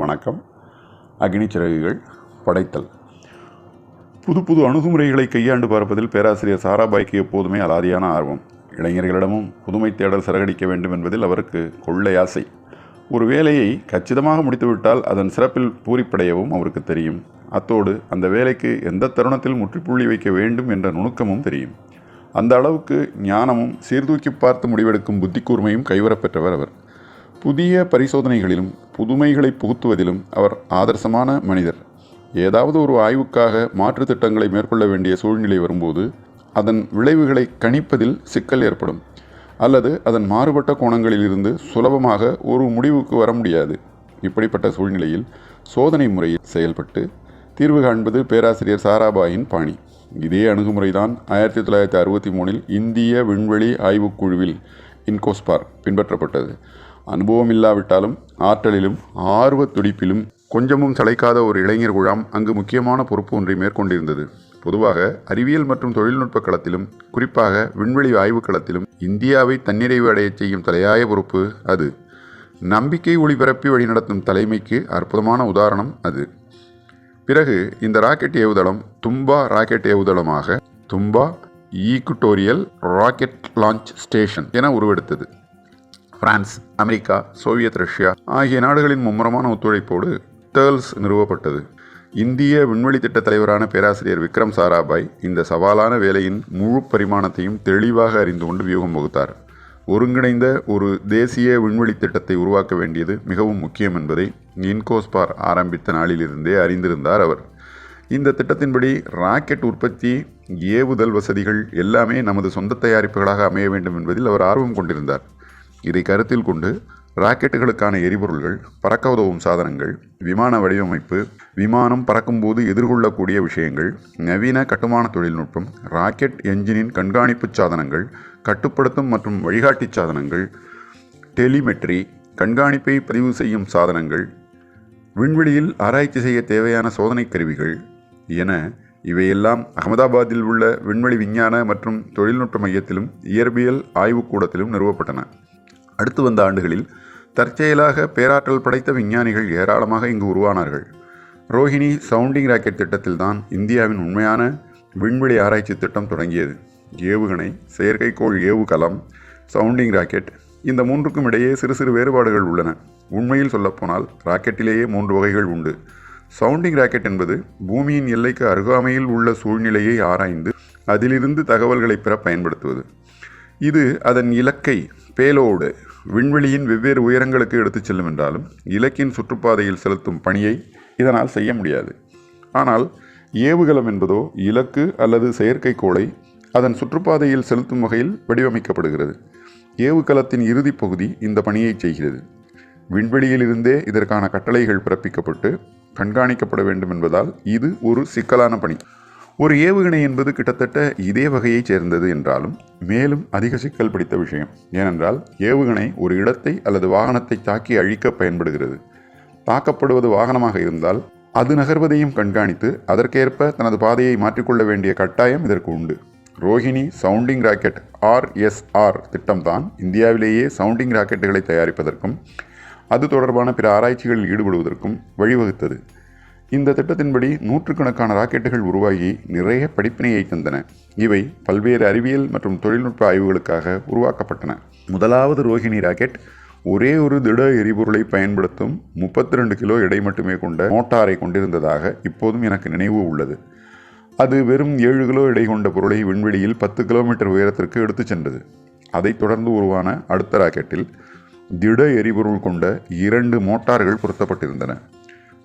வணக்கம். அக்னி சிறகுகள் படைத்தல். புது புது அணுகுமுறைகளை கையாண்டு பார்ப்பதில் பேராசிரியர் சாராபாய்க்கு எப்போதுமே அலாதியான ஆர்வம். இளைஞர்களிடமும் புதுமை தேடல் சிறகடிக்க வேண்டும் என்பதில் அவருக்கு கொள்ளை ஆசை. ஒரு வேலையை கச்சிதமாக முடித்துவிட்டால் அதன் சிறப்பில் பூரிப்படையவும் அவருக்கு தெரியும். அத்தோடு அந்த வேலைக்கு எந்த தருணத்தில் முற்றுப்புள்ளி வைக்க வேண்டும் என்ற நுணுக்கமும் தெரியும். அந்த அளவுக்கு ஞானமும் சீர்தூக்கி பார்த்து முடிவெடுக்கும் புத்தி கூர்மையும் கைவரப்பெற்றவர் அவர். புதிய பரிசோதனைகளிலும் புதுமைகளை புகுத்துவதிலும் அவர் ஆதர்சமான மனிதர். ஏதாவது ஒரு ஆய்வுக்காக மாற்று திட்டங்களை மேற்கொள்ள வேண்டிய சூழ்நிலை வரும்போது அதன் விளைவுகளை கணிப்பதில் சிக்கல் ஏற்படும். அல்லது அதன் மாறுபட்ட கோணங்களிலிருந்து சுலபமாக ஒரு முடிவுக்கு வர முடியாது. இப்படிப்பட்ட சூழ்நிலையில் சோதனை முறையில் செயல்பட்டு தீர்வு காண்பது பேராசிரியர் சாராபாயின் பாணி. இதே அணுகுமுறைதான் ஆயிரத்தி தொள்ளாயிரத்தி அறுபத்தி மூணில் இந்திய விண்வெளி ஆய்வுக் குழுவில் இன்கோஸ்பார் பின்பற்றப்பட்டது. அனுபவம் இல்லாவிட்டாலும் ஆற்றலிலும் ஆர்வத் துடிப்பிலும் கொஞ்சமும் சளைக்காத ஒரு இளைஞர் குழாம் அங்கு முக்கியமான பொறுப்பு ஒன்றை மேற்கொண்டிருந்தது. பொதுவாக அறிவியல் மற்றும் தொழில்நுட்ப களத்திலும் குறிப்பாக விண்வெளி ஆய்வுக் களத்திலும் இந்தியாவை தன்னிறைவு அடையச் செய்யும் தலையாய பொறுப்பு அது. நம்பிக்கை ஒளிபரப்பி வழிநடத்தும் தலைமைக்கு அற்புதமான உதாரணம் அது. பிறகு இந்த ராக்கெட் ஏவுதளம் Thumba rocket ஏவுதளமாக Thumba equatorial rocket launch station என உருவெடுத்தது. பிரான்ஸ் அமெரிக்கா சோவியத் ரஷ்யா ஆகிய நாடுகளின் மும்முரமான ஒத்துழைப்போடு டேர்ல்ஸ் நிறுவப்பட்டது. இந்திய விண்வெளி திட்ட தலைவரான பேராசிரியர் விக்ரம் சாராபாய் இந்த சவாலான வேலையின் முழு பரிமாணத்தையும் தெளிவாக அறிந்து கொண்டு வியூகம் வகுத்தார். ஒருங்கிணைந்த ஒரு தேசிய விண்வெளி திட்டத்தை உருவாக்க வேண்டியது மிகவும் முக்கியம் என்பதை இன்கோஸ்பார் ஆரம்பித்த நாளிலிருந்தே அறிந்திருந்தார் அவர். இந்த திட்டத்தின்படி ராக்கெட் உற்பத்தி ஏவுதல் வசதிகள் எல்லாமே நமது சொந்த தயாரிப்புகளாக அமைய வேண்டும் என்பதில் அவர் ஆர்வம் கொண்டிருந்தார். இதை கருத்தில் கொண்டு ராக்கெட்டுகளுக்கான எரிபொருள்கள் பறக்க உதவும் சாதனங்கள் விமான வடிவமைப்பு விமானம் பறக்கும்போது எதிர்கொள்ளக்கூடிய விஷயங்கள் நவீன கட்டுமான தொழில்நுட்பம் ராக்கெட் என்ஜினின் கண்காணிப்பு சாதனங்கள் கட்டுப்படுத்தும் மற்றும் வழிகாட்டி சாதனங்கள் டெலிமெட்ரி கண்காணிப்பை பதிவு செய்யும் சாதனங்கள் விண்வெளியில் ஆராய்ச்சி செய்ய தேவையான சோதனை கருவிகள் என இவையெல்லாம் அகமதாபாத்தில் உள்ள விண்வெளி விஞ்ஞான மற்றும் தொழில்நுட்ப மையத்திலும் இயற்பியல் ஆய்வுக்கூடத்திலும் நிறுவப்பட்டன. அடுத்து வந்த ஆண்டுகளில் தற்செயலாக பேராற்றல் படைத்த விஞ்ஞானிகள் ஏராளமாக இங்கு உருவானார்கள். ரோஹிணி சவுண்டிங் ராக்கெட் திட்டத்தில்தான் இந்தியாவின் உண்மையான விண்வெளி ஆராய்ச்சி திட்டம் தொடங்கியது. ஏவுகணை செயற்கைக்கோள் ஏவுகலம் சவுண்டிங் ராக்கெட் இந்த மூன்றுக்கும் இடையே சிறு சிறு வேறுபாடுகள் உள்ளன. உண்மையில் சொல்லப்போனால் ராக்கெட்டிலேயே மூன்று வகைகள் உண்டு. சவுண்டிங் ராக்கெட் என்பது பூமியின் எல்லைக்கு அருகாமையில் உள்ள சூழ்நிலையை ஆராய்ந்து அதிலிருந்து தகவல்களை பெற பயன்படுத்துவது. இது அதன் இலக்கை பேலோடு விண்வெளியின் வெவ்வேறு உயரங்களுக்கு எடுத்துச் செல்லும் என்றாலும் இலக்கின் சுற்றுப்பாதையில் செலுத்தும் பணியை இதனால் செய்ய முடியாது. ஆனால் ஏவுகலம் என்பதோ இலக்கு அல்லது செயற்கைக்கோளை அதன் சுற்றுப்பாதையில் செலுத்தும் வகையில் வடிவமைக்கப்படுகிறது. ஏவுகலத்தின் இறுதிப் பகுதி இந்த பணியை செய்கிறது. விண்வெளியிலிருந்தே இதற்கான கட்டளைகள் பிறப்பிக்கப்பட்டு கண்காணிக்கப்பட வேண்டும் என்பதால் இது ஒரு சிக்கலான பணி. ஒரு ஏவுகணை என்பது கிட்டத்தட்ட இதே வகையைச் சேர்ந்தது என்றாலும் மேலும் அதிக சிக்கல் பிடித்த விஷயம். ஏனென்றால் ஏவுகணை ஒரு இடத்தை அல்லது வாகனத்தை தாக்கி அழிக்க பயன்படுகிறது. தாக்கப்படுவது வாகனமாக இருந்தால் அது நகர்வதையும் கண்காணித்து அதற்கேற்ப தனது பாதையை மாற்றிக்கொள்ள வேண்டிய கட்டாயம் இதற்கு உண்டு. ரோஹிணி சவுண்டிங் ராக்கெட் ஆர்எஸ்ஆர் திட்டம்தான் இந்தியாவிலேயே சவுண்டிங் ராக்கெட்டுகளை தயாரிப்பதற்கும் அது தொடர்பான பிற ஆராய்ச்சிகளில் ஈடுபடுவதற்கும் வழிவகுத்தது. இந்த திட்டத்தின்படி நூற்றுக்கணக்கான ராக்கெட்டுகள் உருவாகி நிறைய படிப்பினையை தந்தன. இவை பல்வேறு அறிவியல் மற்றும் தொழில்நுட்ப ஆய்வுகளுக்காக உருவாக்கப்பட்டன. முதலாவது ரோஹிணி ராக்கெட் ஒரே ஒரு திட எரிபொருளை பயன்படுத்தும் முப்பத்தி ரெண்டு கிலோ எடை மட்டுமே கொண்ட மோட்டாரை கொண்டிருந்ததாக இப்போதும் எனக்கு நினைவு உள்ளது. அது வெறும் ஏழு கிலோ எடை கொண்ட பொருளை விண்வெளியில் பத்து கிலோமீட்டர் உயரத்திற்கு எடுத்துச் சென்றது. அதைத் தொடர்ந்து உருவான அடுத்த ராக்கெட்டில் திட எரிபொருள் கொண்ட இரண்டு மோட்டார்கள் பொருத்தப்பட்டிருந்தன.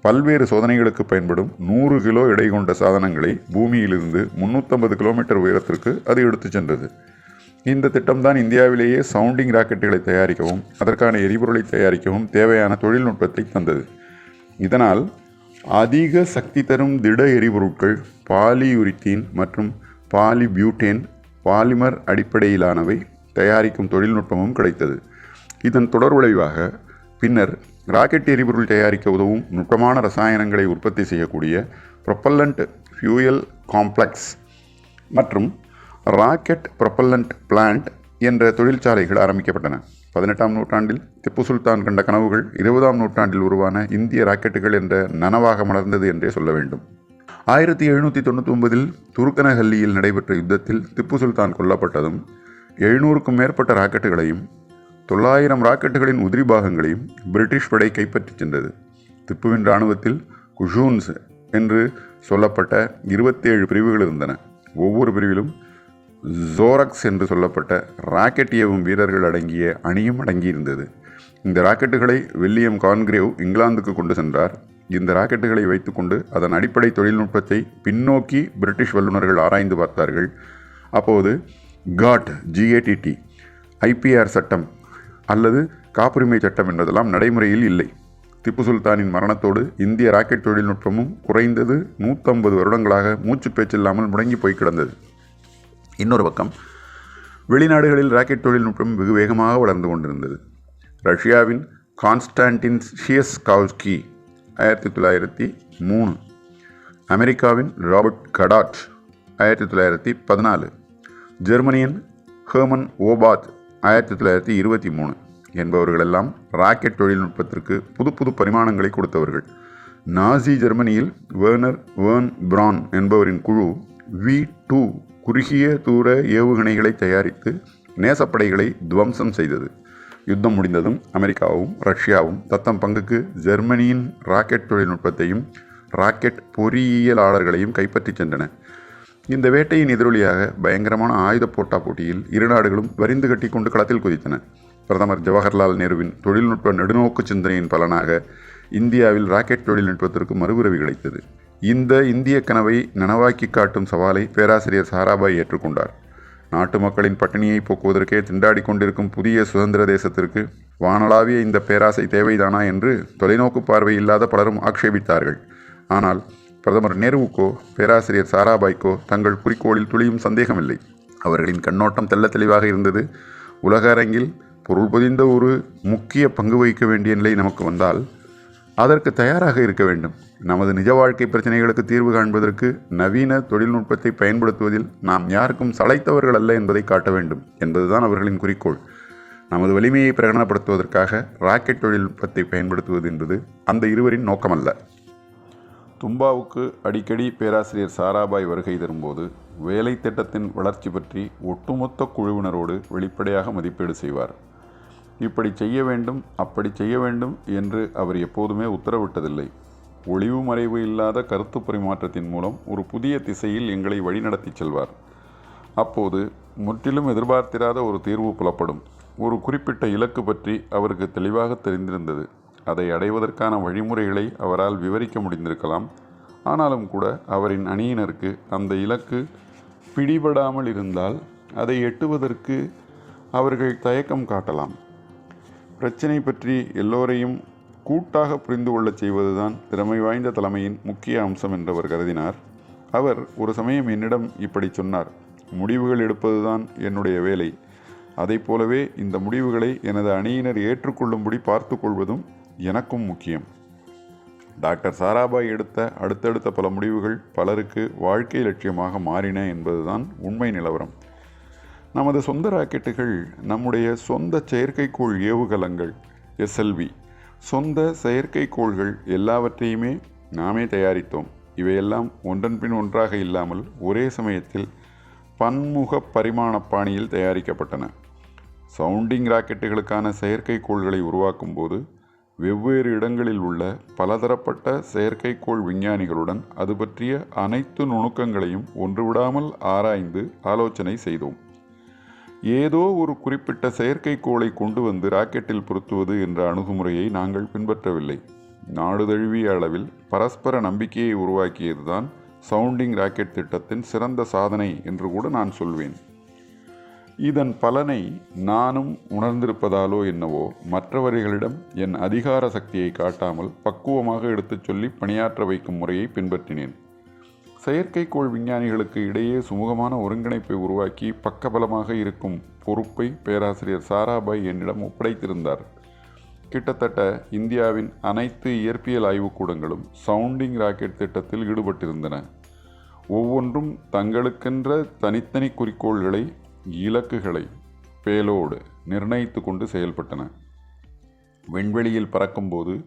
பல்வேறு சோதனைகளுக்கு பயன்படும் நூறு கிலோ எடை கொண்ட சாதனங்களை பூமியிலிருந்து முன்னூற்றம்பது கிலோமீட்டர் உயரத்திற்கு அது எடுத்துச் சென்றது. இந்த திட்டம்தான் இந்தியாவிலேயே சவுண்டிங் ராக்கெட்டுகளை தயாரிக்கவும் அதற்கான எரிபொருளை தயாரிக்கவும் தேவையான தொழில்நுட்பத்தை தந்தது. இதனால் அதிக சக்தி தரும் திட எரிபொருட்கள் பாலியுரித்தீன் மற்றும் பாலிபியூட்டேன் பாலிமர் அடிப்படையிலானவை தயாரிக்கும் தொழில்நுட்பமும் கிடைத்தது. இதன் தொடர் விளைவாக பின்னர் ராக்கெட் எரிபொருள் தயாரிக்க உதவும் நுட்பமான ரசாயனங்களை உற்பத்தி செய்யக்கூடிய ப்ரொப்பல்லண்ட் ஃபியூயல் காம்ப்ளெக்ஸ் மற்றும் ராக்கெட் ப்ரொப்பல்லண்ட் பிளான்ட் என்ற தொழிற்சாலைகள் ஆரம்பிக்கப்பட்டன. பதினெட்டாம் நூற்றாண்டில் திப்பு சுல்தான் கண்ட கனவுகள் இருபதாம் நூற்றாண்டில் உருவான இந்திய ராக்கெட்டுகள் என்ற நனவாக மலர்ந்தது என்றே சொல்ல வேண்டும். ஆயிரத்தி எழுநூற்றி தொண்ணூற்றி ஒன்பதில் துருக்கனஹல்லியில் நடைபெற்ற யுத்தத்தில் திப்பு சுல்தான் கொல்லப்பட்டதும் எழுநூறுக்கும் மேற்பட்ட ராக்கெட்டுகளையும் தொள்ளாயிரம் ராக்கெட்டுகளின் உதிரி பாகங்களையும் பிரிட்டிஷ் படை கைப்பற்றிச் சென்றது. திப்புவின் இராணுவத்தில் குஷூன்ஸ் என்று சொல்லப்பட்ட இருபத்தேழு பிரிவுகள் இருந்தன. ஒவ்வொரு பிரிவிலும் ஜோரக்ஸ் என்று சொல்லப்பட்ட ராக்கெட் ஏவும் வீரர்கள் அடங்கிய அணியும் அடங்கியிருந்தது. இந்த ராக்கெட்டுகளை வில்லியம் கான்கிரேவ் இங்கிலாந்துக்கு கொண்டு சென்றார். இந்த ராக்கெட்டுகளை வைத்துக்கொண்டு அதன் அடிப்படை தொழில்நுட்பத்தை பின்னோக்கி பிரிட்டிஷ் வல்லுநர்கள் ஆராய்ந்து பார்த்தார்கள். அப்போது காட் ஜிஏடிடி ஐபிஆர் சட்டம் அல்லது காப்புரிமை சட்டம் என்பதெல்லாம் நடைமுறையில் இல்லை. திப்பு சுல்தானின் மரணத்தோடு இந்திய ராக்கெட் தொழில்நுட்பமும் குறைந்தது நூற்றம்பது வருடங்களாக மூச்சு பேச்சில்லாமல் முடங்கி போய் கிடந்தது. இன்னொரு பக்கம் வெளிநாடுகளில் ராக்கெட் தொழில்நுட்பம் வெகு வேகமாக வளர்ந்து கொண்டிருந்தது. ரஷ்யாவின் கான்ஸ்டான்டின் ஷியஸ்காவ்ஸ்கி ஆயிரத்தி தொள்ளாயிரத்தி மூணு. அமெரிக்காவின் ராபர்ட் கடாட் ஆயிரத்தி தொள்ளாயிரத்தி பதினாலு. ஜெர்மனியின் ஹேமன் ஓபாத் ஆயிரத்தி தொள்ளாயிரத்தி இருபத்தி மூணு என்பவர்களெல்லாம் ராக்கெட் தொழில்நுட்பத்திற்கு புது புது பரிமாணங்களை கொடுத்தவர்கள். நாசி ஜெர்மனியில் வேர்னர் வேர்ன் பிரான் என்பவரின் குழு வி டூ குறுகிய தூர ஏவுகணைகளை தயாரித்து நேசப்படைகளை துவம்சம் செய்தது. யுத்தம் முடிந்ததும் அமெரிக்காவும் ரஷ்யாவும் தத்தம் பங்குக்கு ஜெர்மனியின் ராக்கெட் தொழில்நுட்பத்தையும் ராக்கெட் பொறியியலாளர்களையும் கைப்பற்றிச் சென்றன. இந்த வேட்டையின் எதிரொலியாக பயங்கரமான ஆயுத போட்டா போட்டியில் இரு நாடுகளும் வரிந்து கட்டி கொண்டு களத்தில் குதித்தன. பிரதமர் ஜவஹர்லால் நேருவின் தொழில்நுட்ப நெடுநோக்கு சிந்தனையின் பலனாக இந்தியாவில் ராக்கெட் தொழில்நுட்பத்திற்கு மறுபிறவி கிடைத்தது. இந்த இந்திய கனவை நனவாக்கி காட்டும் சவாலை பேராசிரியர் சாராபாய் ஏற்றுக்கொண்டார். நாட்டு மக்களின் பட்டினியை போக்குவதற்கே திண்டாடி கொண்டிருக்கும் புதிய சுதந்திர தேசத்திற்கு வானளாவிய இந்த பேராசை தேவைதானா என்று தொலைநோக்கு பார்வை இல்லாத பலரும் ஆக்ஷேபித்தார்கள் ஆனால் பிரதமர் நேருவுக்கோ பேராசிரியர் சாராபாய்க்கோ தங்கள் குறிக்கோளில் துளியும் சந்தேகமில்லை. அவர்களின் கண்ணோட்டம் தெல்ல தெளிவாக இருந்தது. உலக அரங்கில் பொருள் பொதிந்த ஒரு முக்கிய பங்கு வகிக்க வேண்டிய நிலை நமக்கு வந்தால் அதற்கு தயாராக இருக்க வேண்டும். நமது நிஜ வாழ்க்கை பிரச்சனைகளுக்கு தீர்வு காண்பதற்கு நவீன தொழில்நுட்பத்தை பயன்படுத்துவதில் நாம் யாருக்கும் சளைத்தவர்கள் அல்ல என்பதை காட்ட வேண்டும். என்பதுதான் அவர்களின் குறிக்கோள். நமது வலிமையை பிரகடனப்படுத்துவதற்காக ராக்கெட் தொழில்நுட்பத்தை பயன்படுத்துவது என்பது அந்த இருவரின் நோக்கமல்ல. தும்பாவுக்கு அடிக்கடி பேராசிரியர் சாராபாய் வருகை தரும்போது வேலை திட்டத்தின் வளர்ச்சி பற்றி ஒட்டுமொத்த குழுவினரோடு வெளிப்படையாக மதிப்பீடு செய்வார். இப்படி செய்ய வேண்டும் அப்படி செய்ய வேண்டும் என்று அவர் எப்போதுமே உத்தரவிட்டதில்லை. ஒளிவு மறைவு இல்லாத கருத்து பரிமாற்றத்தின் மூலம் ஒரு புதிய திசையில் எங்களை வழிநடத்தி செல்வார். அப்போது முற்றிலும் எதிர்பார்த்திராத ஒரு தீர்வு புலப்படும். ஒரு குறிப்பிட்ட இலக்கு பற்றி அவருக்கு தெளிவாக தெரிந்திருந்தது. அதை அடைவதற்கான வழிமுறைகளை அவரால் விவரிக்க முடிந்திருக்கலாம். ஆனாலும் கூட அவரின் அணியினருக்கு அந்த இலக்கு பிடிபடாமல் இருந்தால் அதை எட்டுவதற்கு அவர்கள் தயக்கம் காட்டலாம். பிரச்சினை பற்றி எல்லோரையும் கூட்டாக புரிந்து கொள்ளச் செய்வதுதான் திறமை வாய்ந்த தலைமையின் முக்கிய அம்சம் என்றவர் கருதினார். அவர் ஒரு சமயம் என்னிடம் இப்படி சொன்னார் முடிவுகள் எடுப்பதுதான் என்னுடைய வேலை. அதைப் போலவே இந்த முடிவுகளை எனது அணியினர் ஏற்றுக்கொள்ளும்படி பார்த்து கொள்வதும் எனக்கும் முக்கியம். டாக்டர் சாராபாய் எடுத்த அடுத்தடுத்த பல முடிவுகள் பலருக்கு வாழ்க்கை லட்சியமாக மாறின என்பதுதான் உண்மை நிலவரம். நமது சொந்த ராக்கெட்டுகள் நம்முடைய சொந்த செயற்கைக்கோள் ஏவுகலங்கள் எஸ்எல்வி சொந்த செயற்கைக்கோள்கள் எல்லாவற்றையுமே நாமே தயாரித்தோம். இவையெல்லாம் ஒன்றன் பின் ஒன்றாக இல்லாமல் ஒரே சமயத்தில் பன்முக பரிமாண பாணியில் தயாரிக்கப்பட்டன. சவுண்டிங் ராக்கெட்டுகளுக்கான செயற்கைக்கோள்களை உருவாக்கும் போது வெவ்வேறு இடங்களில் உள்ள பலதரப்பட்ட செயற்கைக்கோள் விஞ்ஞானிகளுடன் அது பற்றிய அனைத்து நுணுக்கங்களையும் ஒன்றுவிடாமல் ஆராய்ந்து ஆலோசனை செய்தோம். ஏதோ ஒரு குறிப்பிட்ட செயற்கைக்கோளை கொண்டு வந்து ராக்கெட்டில் பொருத்துவது என்ற அணுகுமுறையை நாங்கள் பின்பற்றவில்லை. நாடு தழுவிய அளவில் பரஸ்பர நம்பிக்கையை உருவாக்கியதுதான் சவுண்டிங் ராக்கெட் திட்டத்தின் சிறந்த சாதனை என்று கூட நான் சொல்வேன். இதன் பலனை நானும் உணர்ந்திருப்பதாலோ என்னவோ மற்றவர்களிடம் என் அதிகார சக்தியை காட்டாமல் பக்குவமாக எடுத்துச் சொல்லி பணியாற்ற வைக்கும் முறையை பின்பற்றினேன். செயற்கைக்கோள் விஞ்ஞானிகளுக்கு இடையே சுமூகமான ஒருங்கிணைப்பை உருவாக்கி பக்கபலமாக இருக்கும் பொறுப்பை பேராசிரியர் சாராபாய் என்னிடம் ஒப்படைத்திருந்தார். கிட்டத்தட்ட இந்தியாவின் அனைத்து இயற்பியல் ஆய்வுக்கூடங்களும் சவுண்டிங் ராக்கெட் திட்டத்தில் ஈடுபட்டிருந்தன. ஒவ்வொன்றும் தங்களுக்கென்ற தனித்தனி குறிக்கோள்களை இலக்குகளை பேலோடு நிர்ணயித்து கொண்டு செயல்பட்டன. விண்வெளியில் பறக்கும்போது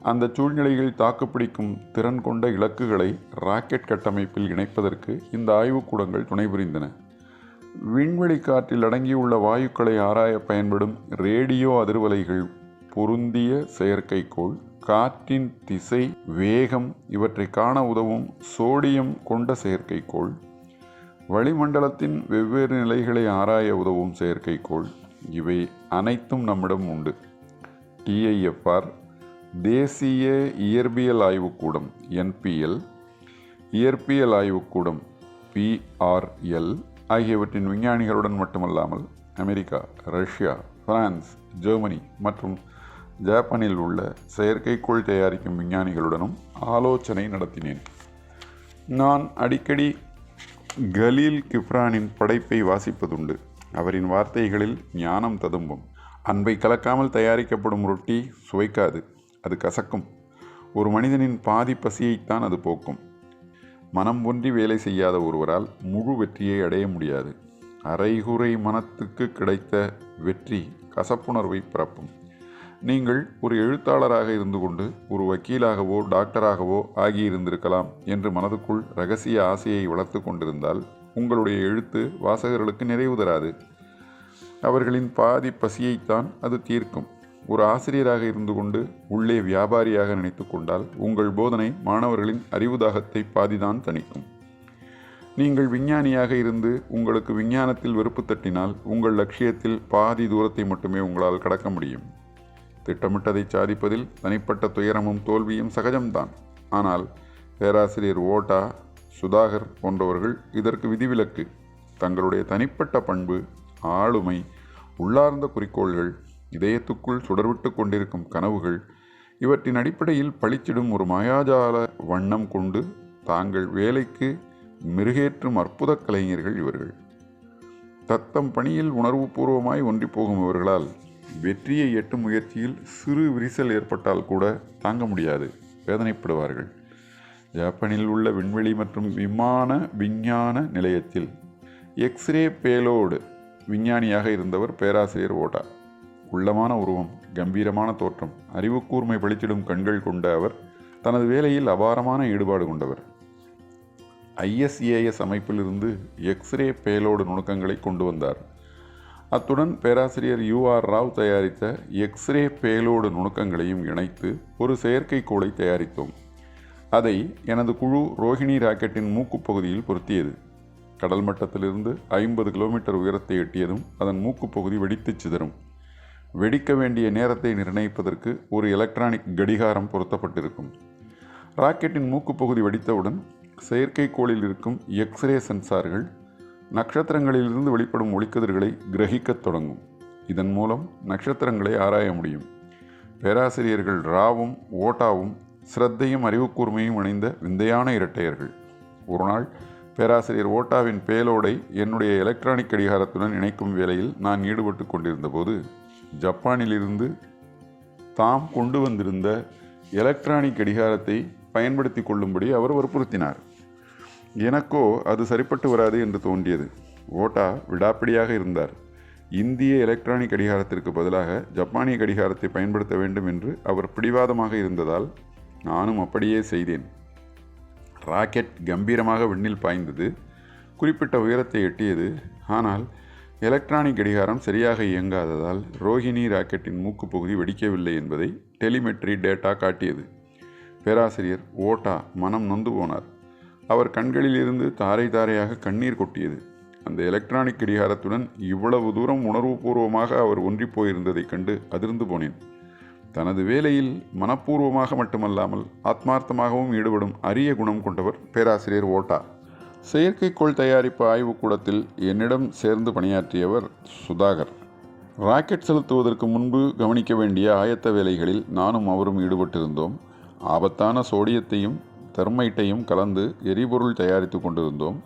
அந்த சூழ்நிலையில் தாக்குப்பிடிக்கும் திறன் கொண்ட இலக்குகளை ராக்கெட் கட்டமைப்பில் இணைப்பதற்கு இந்த ஆய்வுக்கூடங்கள் துணை புரிந்தன விண்வெளி காற்றில் அடங்கியுள்ள வாயுக்களை ஆராய பயன்படும் ரேடியோ அதிர்வலைகள் பொருந்திய செயற்கைக்கோள் காற்றின் திசை வேகம் இவற்றை காண உதவும் சோடியம் கொண்ட செயற்கைக்கோள் வளிமண்டலத்தின் வெவ்வேறு நிலைகளை ஆராய உதவும் செயற்கைக்கோள். இவை அனைத்தும் நம்மிடம் உண்டு. டிஐஎஃப்ஆர் தேசிய இயற்பியல் ஆய்வுக்கூடம் என்பிஎல் இயற்பியல் ஆய்வுக்கூடம் பிஆர்எல் ஆகியவற்றின் விஞ்ஞானிகளுடன் மட்டுமல்லாமல் அமெரிக்கா ரஷ்யா பிரான்ஸ் ஜெர்மனி மற்றும் ஜப்பானில் உள்ள செயற்கைக்கோள் தயாரிக்கும் விஞ்ஞானிகளுடனும் ஆலோசனை நடத்தினேன். நான் அடிக்கடி கலீல் கிப்ரானின் படைப்பை வாசிப்பதுண்டு. அவரின் வார்த்தைகளில் ஞானம் ததும்பும். அன்பை கலக்காமல் தயாரிக்கப்படும் ரொட்டி சுவைக்காது அது கசக்கும். ஒரு மனிதனின் பாதி பசியைத்தான் அது போக்கும். மனம் ஒன்றி வேலை செய்யாத ஒருவரால் முழு வெற்றியை அடைய முடியாது. அரைகுறை மனத்துக்கு கிடைத்த வெற்றி கசப்புணர்வை பிறப்பும். நீங்கள் ஒரு எழுத்தாளராக இருந்து கொண்டு ஒரு வக்கீலாகவோ டாக்டராகவோ ஆகியிருந்திருக்கலாம் என்று மனதுக்குள் ரகசிய ஆசையை வளர்த்து கொண்டிருந்தால் உங்களுடைய எழுத்து வாசகர்களுக்கு நிறைவு தராது. அவர்களின் பாதி பசியைத்தான் அது தீர்க்கும். ஒரு ஆசிரியராக இருந்து கொண்டு உள்ளே வியாபாரியாக நினைத்து கொண்டால் உங்கள் போதனை மாணவர்களின் அறிவுதாகத்தை பாதிதான் தணிக்கும். நீங்கள் விஞ்ஞானியாக இருந்து உங்களுக்கு விஞ்ஞானத்தில் வெறுப்பு தட்டினால் உங்கள் லட்சியத்தில் பாதி தூரத்தை மட்டுமே உங்களால் கடக்க முடியும். திட்டமிட்டதை சாதிப்பதில் தனிப்பட்ட துயரமும் தோல்வியும் சகஜம்தான். ஆனால் பேராசிரியர் ஓட்டா சுதாகர் போன்றவர்கள் இதற்கு விதிவிலக்கு. தங்களுடைய தனிப்பட்ட பண்பு ஆளுமை உள்ளார்ந்த குறிக்கோள்கள் இதயத்துக்குள் சுடர்விட்டு கொண்டிருக்கும் கனவுகள் இவற்றின் அடிப்படையில் பளிச்சிடும் ஒரு மாயாஜால வண்ணம் கொண்டு தாங்கள் வேலைக்கு மெருகேற்றும் அற்புத கலைஞர்கள் இவர்கள். தத்தம் பணியில் உணர்வுபூர்வமாய் ஒன்றி போகும் இவர்களால் வெற்றியை எட்டும் முயற்சியில் சிறு விரிசல் ஏற்பட்டால் கூட தாங்க முடியாது. வேதனைப்படுவார்கள். ஜப்பானில் உள்ள விண்வெளி மற்றும் விமான விஞ்ஞான நிலையத்தில் எக்ஸ்ரே பேலோடு விஞ்ஞானியாக இருந்தவர் பேராசிரியர் ஓட்டா. உள்ளமான உருவம் கம்பீரமான தோற்றம் அறிவுக்கூர்மை பளிச்சிடும் கண்கள் கொண்ட அவர் தனது வேலையில் அபாரமான ஈடுபாடு கொண்டவர். ஐஎஸ்ஏஎஸ் அமைப்பிலிருந்து எக்ஸ்ரே பேலோடு நுணுக்கங்களை கொண்டு வந்தார். அத்துடன் பேராசிரியர் யூஆர் ராவ் தயாரித்த எக்ஸ்ரே பேலோடு நுணுக்கங்களையும் இணைத்து ஒரு செயற்கைக்கோளை தயாரித்தோம். அதை எனது குழு ரோஹிணி ராக்கெட்டின் மூக்கு பகுதியில் பொருத்தியது. கடல் மட்டத்திலிருந்து ஐம்பது கிலோமீட்டர் உயரத்தை எட்டியதும் அதன் மூக்கு பகுதி வெடித்துச் சிதறும். வெடிக்க வேண்டிய நேரத்தை நிர்ணயிப்பதற்கு ஒரு எலக்ட்ரானிக் கடிகாரம் பொருத்தப்பட்டிருக்கும். ராக்கெட்டின் மூக்கு பகுதி வெடித்தவுடன் செயற்கைக்கோளில் இருக்கும் எக்ஸ்ரே சென்சார்கள் நட்சத்திரங்களிலிருந்து வெளிப்படும் ஒளிக்கதிர்களை கிரகிக்கத் தொடங்கும். இதன் மூலம் நட்சத்திரங்களை ஆராய முடியும். பேராசிரியர்கள் ராவும் ஓட்டாவும் சிரத்தையும் அறிவுக்கூர்மையும் இணைந்த விந்தையான இரட்டையர்கள். ஒரு நாள் பேராசிரியர் ஓட்டாவின் பேலோடை என்னுடைய எலக்ட்ரானிக் கடிகாரத்துடன் இணைக்கும் வேலையில் நான் ஈடுபட்டு கொண்டிருந்தபோது ஜப்பானிலிருந்து தாம் கொண்டு வந்திருந்த எலக்ட்ரானிக் கடிகாரத்தை பயன்படுத்தி கொள்ளும்படி அவர் வற்புறுத்தினார். எனக்கோ அது சரிப்பட்டு வராது என்று தோன்றியது. ஓட்டா விடாப்பிடியாக இருந்தார். இந்திய எலக்ட்ரானிக் கடிகாரத்திற்கு பதிலாக ஜப்பானிய கடிகாரத்தை பயன்படுத்த வேண்டும் என்று அவர் பிடிவாதமாக இருந்ததால் நானும் அப்படியே செய்தேன். ராக்கெட் கம்பீரமாக விண்ணில் பாய்ந்தது. குறிப்பிட்ட உயரத்தை எட்டியது. ஆனால் எலக்ட்ரானிக் கடிகாரம் சரியாக இயங்காததால் ரோஹிணி ராக்கெட்டின் மூக்கு பகுதி வெடிக்கவில்லை என்பதை டெலிமெட்ரி டேட்டா காட்டியது. பேராசிரியர் ஓட்டா மனம் நொந்து போனார். அவர் கண்களிலிருந்து தாரை தாரையாக கண்ணீர் கொட்டியது. அந்த எலக்ட்ரானிக் கடிகாரத்துடன் இவ்வளவு தூரம் உணர்வுபூர்வமாக அவர் ஒன்றிப் போயிருந்ததைக் கண்டு அதிர்ந்து போனேன். தனது வேலையில் மனப்பூர்வமாக மட்டுமல்லாமல் ஆத்மார்த்தமாகவும் ஈடுபடும் அரிய குணம் கொண்டவர் பேராசிரியர் ஓட்டா. செயற்கைக்கோள் தயாரிப்பு ஆய்வுக்கூடத்தில் என்னிடம் சேர்ந்து பணியாற்றியவர் சுதாகர். ராக்கெட் செலுத்துவதற்கு முன்பு கவனிக்க வேண்டிய ஆயத்த வேலைகளில் நானும் அவரும் ஈடுபட்டிருந்தோம். ஆபத்தான சோடியத்தையும் தெர்மைட்டையும் கலந்து எரிபொருள் தயாரித்து கொண்டிருந்தோம்.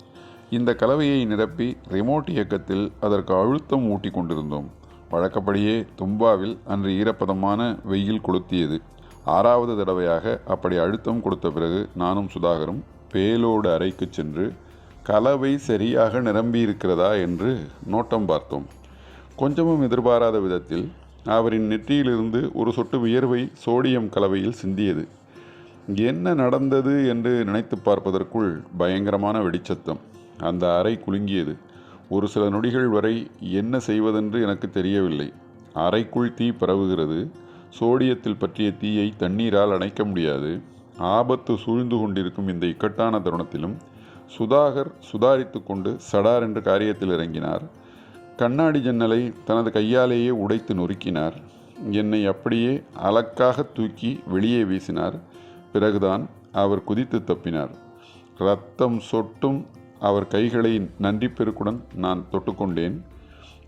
இந்த கலவையை நிரப்பி ரிமோட் இயக்கத்தில் அதற்கு அழுத்தம் ஊட்டி கொண்டிருந்தோம். வழக்கப்படியே தும்பாவில் அன்று ஈரப்பதமான வெயில் கொளுத்தியது. ஆறாவது தடவையாக அப்படி அழுத்தம் கொடுத்த பிறகு நானும் சுதாகரும் பேலோடு அறைக்கு சென்று கலவை சரியாக நிரம்பியிருக்கிறதா என்று நோட்டம் பார்த்தோம். கொஞ்சமும் எதிர்பாராத விதத்தில் அவரின் நெற்றியிலிருந்து ஒரு சொட்டு வியர்வை சோடியம் கலவையில் சிந்தியது. என்ன நடந்தது என்று நினைத்து பார்ப்பதற்குள் பயங்கரமான வெடிச்சத்தம். அந்த அறை குலுங்கியது. ஒரு சில நொடிகள் வரை என்ன செய்வதென்று எனக்கு தெரியவில்லை. அறைக்குள் தீ பரவுகிறது. சோடியத்தில் பற்றிய தீயை தண்ணீரால் அணைக்க முடியாது. ஆபத்து சூழ்ந்து கொண்டிருக்கும் இந்த இக்கட்டான தருணத்திலும் சுதாகர் சுதாரித்து கொண்டு சடார் என்று காரியத்தில் இறங்கினார். கண்ணாடி ஜன்னலை தனது கையாலேயே உடைத்து நொறுக்கினார். என்னை அப்படியே அலக்காக தூக்கி வெளியே வீசினார். பிறகுதான் அவர் குதித்து தப்பினார். ரத்தம் சொட்டும் அவர் கைகளை நன்றி பெருக்குடன் நான் தொட்டுக்கொண்டேன்.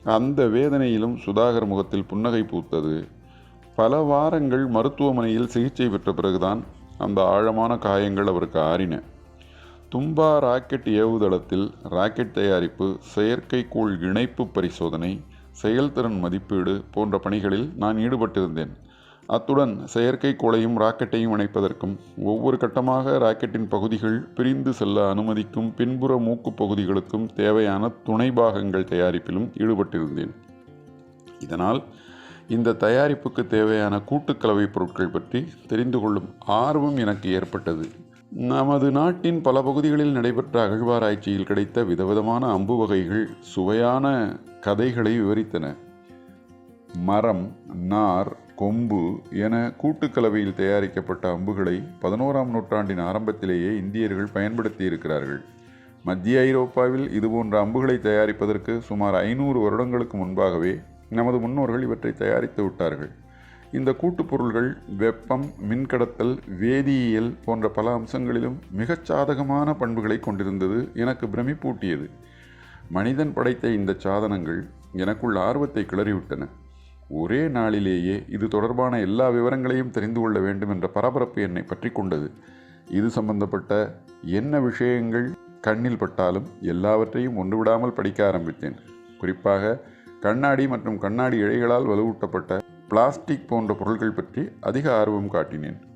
அந்த வேதனையிலும் சுதாகர் முகத்தில் புன்னகை பூத்தது. பல வாரங்கள் மருத்துவமனையில் சிகிச்சை பெற்ற பிறகுதான் அந்த ஆழமான காயங்கள் அவருக்கு ஆறின. தும்பா ராக்கெட் ஏவுதளத்தில் ராக்கெட் தயாரிப்பு செயற்கைக்கோள் இணைப்பு பரிசோதனை செயல்திறன் மதிப்பீடு போன்ற பணிகளில் நான் ஈடுபட்டிருந்தேன். அத்துடன் செயற்கைக்கோளையும் ராக்கெட்டையும் இணைப்பதற்கும் ஒவ்வொரு கட்டமாக ராக்கெட்டின் பகுதிகள் பிரிந்து செல்ல அனுமதிக்கும் பின்புற மூக்கு பகுதிகளுக்கும் தேவையான துணை பாகங்கள் தயாரிப்பிலும் ஈடுபட்டிருந்தேன். இதனால் இந்த தயாரிப்புக்கு தேவையான கூட்டுக்கலவை பொருட்கள் பற்றி தெரிந்து கொள்ளும் ஆர்வம் எனக்கு ஏற்பட்டது. நமது நாட்டின் பல பகுதிகளில் நடைபெற்ற அகழ்வாராய்ச்சியில் கிடைத்த விதவிதமான அம்பு வகைகள் சுவையான கதைகளை விவரித்தன. மரம் நார் கொம்பு என கூட்டுக்கலவையில் தயாரிக்கப்பட்ட அம்புகளை பதினோராம் நூற்றாண்டின் ஆரம்பத்திலேயே இந்தியர்கள் பயன்படுத்தி இருக்கிறார்கள் மத்திய ஐரோப்பாவில் இதுபோன்ற அம்புகளை தயாரிப்பதற்கு சுமார் ஐநூறு வருடங்களுக்கு முன்பாகவே நமது முன்னோர்கள் இவற்றை தயாரித்து விட்டார்கள். இந்த கூட்டுப் பொருள்கள் வெப்பம் மின்கடத்தல் வேதியியல் போன்ற பல அம்சங்களிலும் மிகச் சாதகமான பண்புகளை கொண்டிருந்தது எனக்கு பிரமிப்பூட்டியது. மனிதன் படைத்த இந்த சாதனங்கள் எனக்குள் ஆர்வத்தை கிளறிவிட்டன. ஒரே நாளிலேயே இது தொடர்பான எல்லா விவரங்களையும் தெரிந்து கொள்ள வேண்டும் என்ற பரபரப்பு என்னை பற்றி கொண்டது. இது சம்பந்தப்பட்ட என்ன விஷயங்கள் கண்ணில் பட்டாலும் எல்லாவற்றையும் ஒன்றுவிடாமல் படிக்க ஆரம்பித்தேன். குறிப்பாக கண்ணாடி மற்றும் கண்ணாடி இழைகளால் வலுவூட்டப்பட்ட பிளாஸ்டிக் போன்ற பொருட்கள் பற்றி அதிக ஆர்வம் காட்டினேன்.